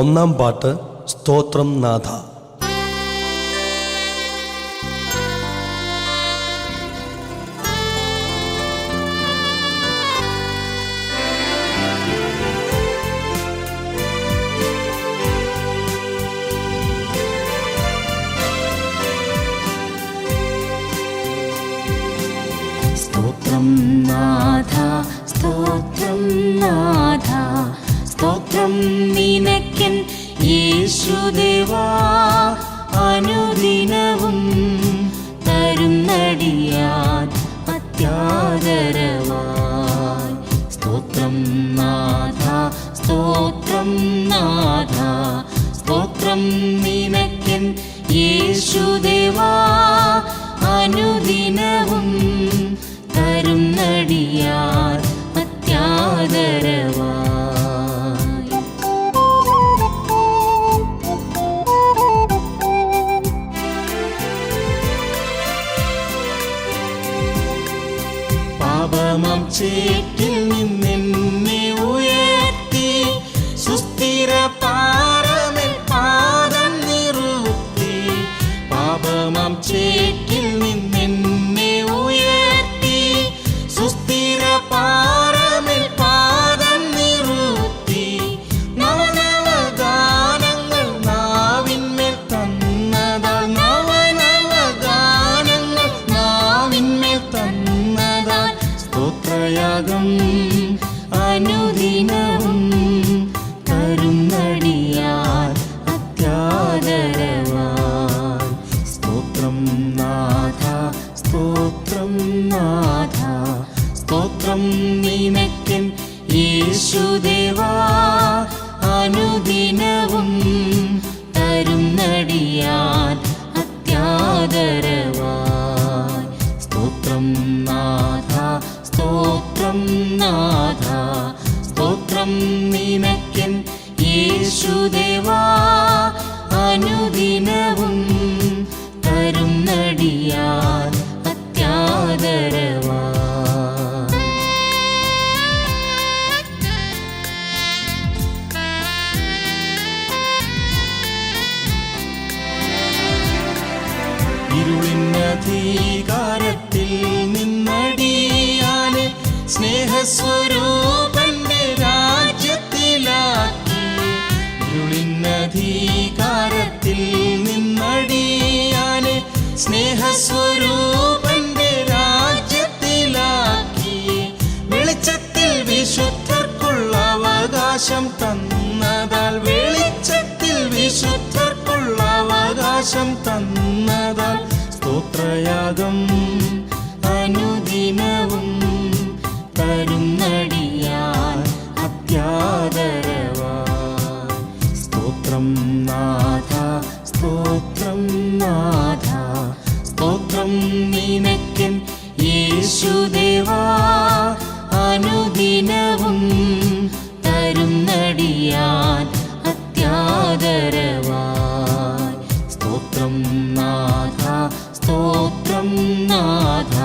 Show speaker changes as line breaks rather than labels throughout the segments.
ഒന്നാം പാട്ട് സ്തോത്രം നാഥ.
സ്തോത്രം നാ Radio. നാഥ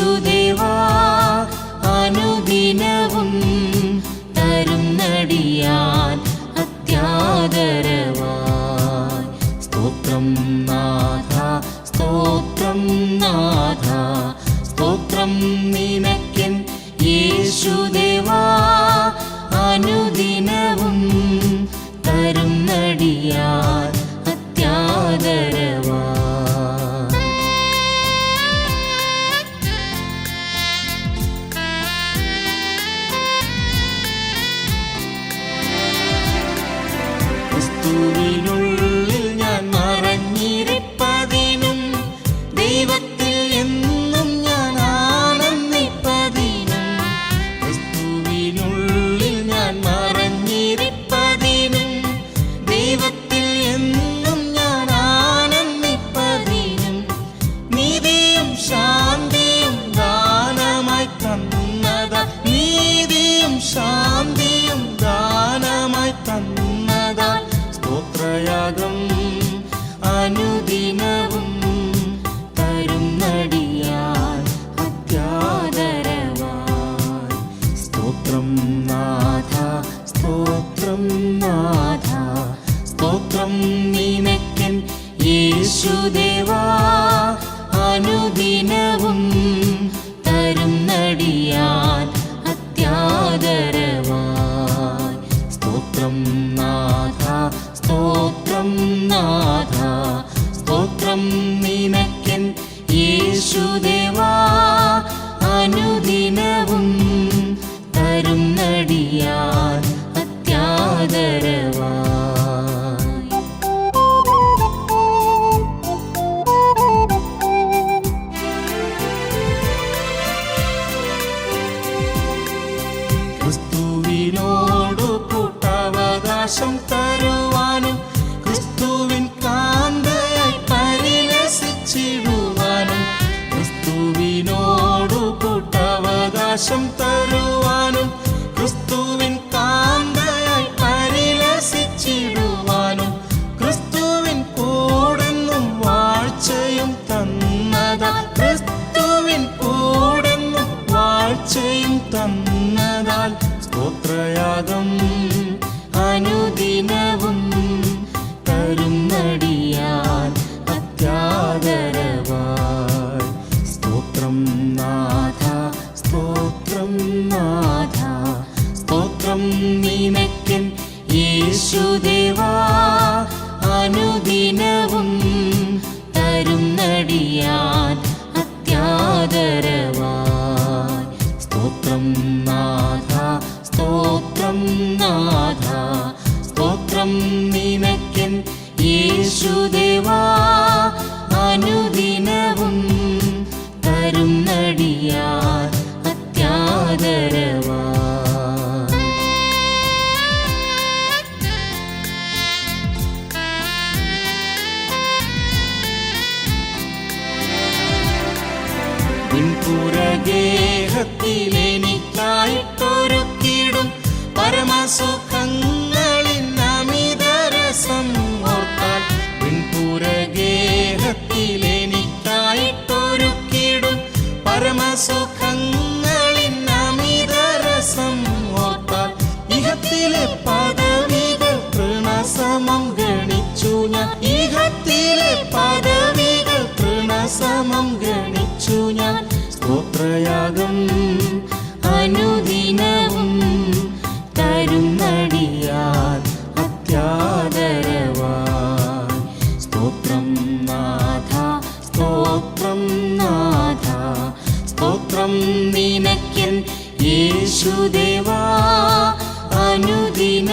to you 君の നമ്മോടു കൂട്ടാവകാശം തരുവാനും ക്രിസ്തുവിൻ കാന്തയായി പരിലസിച്ചിടുവാനും ക്രിസ്തുവിനോടു കൂട്ടാവകാശം തരുവാനും സാഗര പ്രണസമം ഗണിച്ചു ഞാൻ. ഇഹത്തിലെ പദവികൾ പ്രണസമം ഗണിച്ചു ഞാൻ. സ്തോത്രയാഗം അനുദിനവും തരുന്നടിയാൽ അത്യാദരവാൻ. സ്തോത്രം നാഥ സ്തോത്രം നാഥ സ്തോത്രം നിനക്കൻ യേശുദേവാ അനുദിന